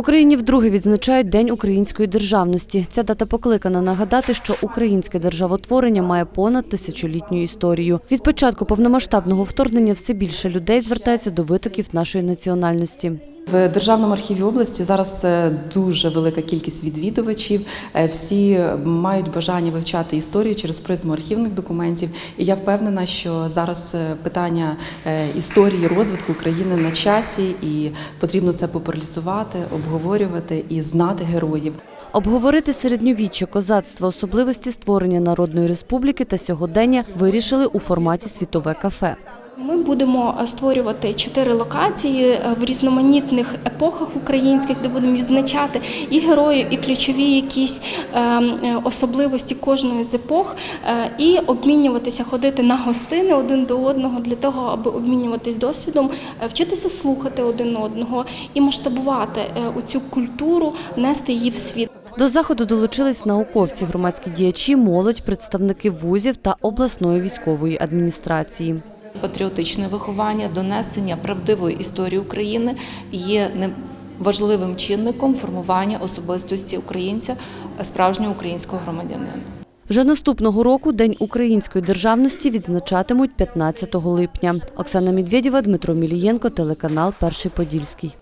Україні вдруге відзначають День української державності. Ця дата покликана нагадати, що українське державотворення має понад тисячолітню історію. Від початку повномасштабного вторгнення все більше людей звертається до витоків нашої національності. В Державному архіві області зараз е, дуже велика кількість відвідувачів. Е, Всі мають бажання вивчати історію через призму архівних документів. І я впевнена, що зараз е, питання історії розвитку України на часі, і потрібно це популяризувати, обговорювати і знати героїв. Обговорити середньовіччя, козацтво, особливості створення народної республіки та сьогодення вирішили у форматі світове кафе. Ми будемо е, створювати чотири локації е, в різноманітних епохах українських, де будемо відзначати і героїв, і ключові якісь е, е, особливості кожної з епох, і обмінюватися, ходити на гостини один до одного для того, аби обмінюватись досвідом, вчитися слухати один одного і масштабувати цю культуру, нести її в світ. До заходу долучились науковці, громадські діячі, молодь, представники вузів та обласної військової адміністрації. Патріотичне виховання, донесення правдивої історії України є важливим чинником формування особистості українця, справжнього українського громадянина. Вже наступного року День української державності відзначатимуть 15 липня. Оксана Медведєва, Дмитро Мілієнко, телеканал Перший Подільський.